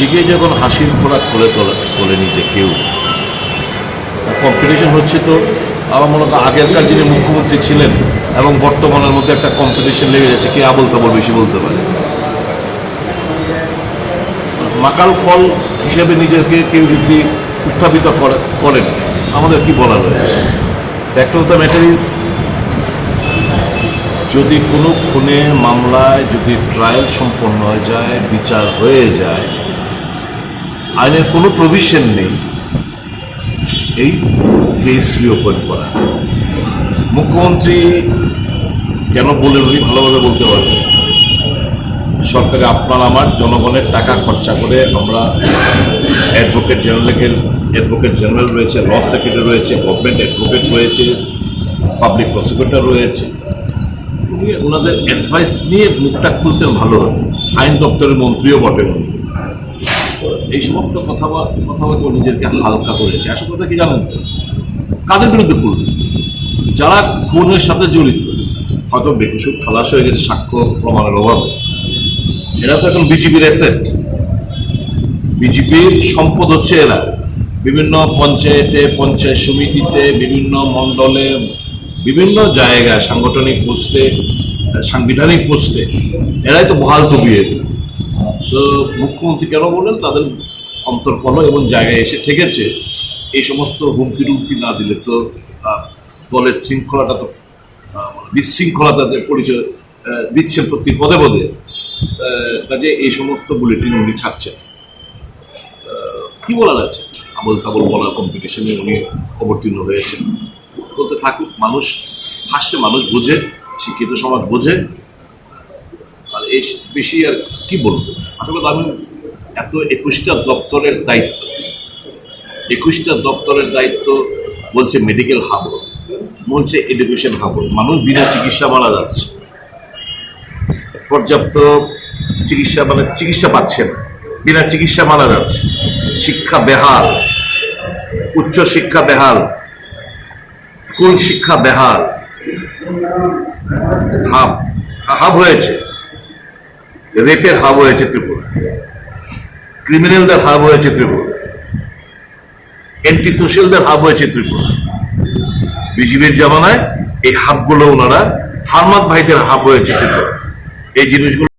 নিজেকে যখন হাসির খোরাক করে তোলে তোলে নিজে কেউ। কম্পিটিশন হচ্ছে তো আমার মনে হয় আগেরকার যিনি মুখ্যমন্ত্রী ছিলেন এবং বর্তমানের মধ্যে একটা কম্পিটিশন লেগে যাচ্ছে, কে আবল তাবল বেশি বলতে পারে? মাকাল ফল হিসেবে নিজেকে কেউ যদি উত্থাপিত করে- করেন, আমাদের কি বলার রয়েছে? Fact of the matter is যদি কোনো খুনে মামলায় যদি ট্রায়াল সম্পন্ন হয়ে যায়, বিচার হয়ে যায় আইনের কোনো প্রভিশন নেই। এই কেস রিওপেন করা। মুখ্যমন্ত্রী কেন বলে উনি ভালোভাবে বলতে পারবেন সরকারে আপনার আমার জনগণের টাকা খরচা করে আমরা অ্যাডভোকেট জেনারেলের অ্যাডভোকেট জেনারেল রয়েছে ল সেক্রেটারি রয়েছে গভর্নমেন্ট অ্যাডভোকেট রয়েছে পাবলিক প্রসিকিউটর রয়েছে। উনি ওনাদের অ্যাডভাইস নিয়ে মুখটা খুলতেন ভালো আইন দপ্তরের মন্ত্রীও বটেন। এই সমস্ত কথা কথাবার্তা নিজেকে হালকা করেছে। আসল কথা কি জানেন? কাদের বিরুদ্ধে করবে যারা খুনের সাথে জড়িত, হয়তো বেকুসুর খালাস হয়ে গেছে সাক্ষ্য প্রমাণের অভাবে। এরা তো এখন বিজেপির অ্যাসেট বিজেপির সম্পদ হচ্ছে এরা। বিভিন্ন পঞ্চায়েতে, পঞ্চায়েত সমিতিতে, বিভিন্ন মণ্ডলে, বিভিন্ন জায়গায় সাংগঠনিক পোস্টে, সাংবিধানিক পোস্টে, এরাই তো বহাল তবিয়ে তো মুখ্যমন্ত্রী কেন বললেন? তাদের অন্তর্কল এবং জায়গায় এসে ঠেকেছে এই সমস্ত হুমকি টুমকি না দিলে তো দলের শৃঙ্খলাটা তো আহ, বিশৃঙ্খলা তাদের পরিচয় দিচ্ছেন প্রতি পদে পদে কাজে এই সমস্ত বুলেটিন উনি ছাড়ছেন। কি বলার আছে? আবল তাবল বলার কম্পিটিশনে উনি অবতীর্ণ হয়েছেন। বলতে থাকুক মানুষ হাসছে মানুষ বোঝে শিক্ষিত সমাজ বোঝে। বেশি আর কি বলব? আসলে আমি এত একুশটা দপ্তরের দায়িত্ব। একুশটা দপ্তরের দায়িত্ব বলছে মেডিকেল হাব বলছে এডুকেশন হাব মানুষ বিনা চিকিৎসা মারা যাচ্ছে। পর্যাপ্ত চিকিৎসা মানে চিকিৎসা পাচ্ছেন বিনা চিকিৎসা মারা যাচ্ছে। শিক্ষা বেহাল, উচ্চ শিক্ষা বেহাল, স্কুল শিক্ষা বেহাল। হাব হাব হয়েছে। রেপের হাব হয়েছে ত্রিপুরা। ক্রিমিনালদের হাব হয়েছে ত্রিপুরা। অ্যান্টি সোশ্যালদের হাব হয়েছে ত্রিপুরা। বিজেপির জামানায় এই হাবগুলো ওনারা হারমাদ ভাইদের হাব হয়েছে ত্রিপুরা। এই জিনিসগুলো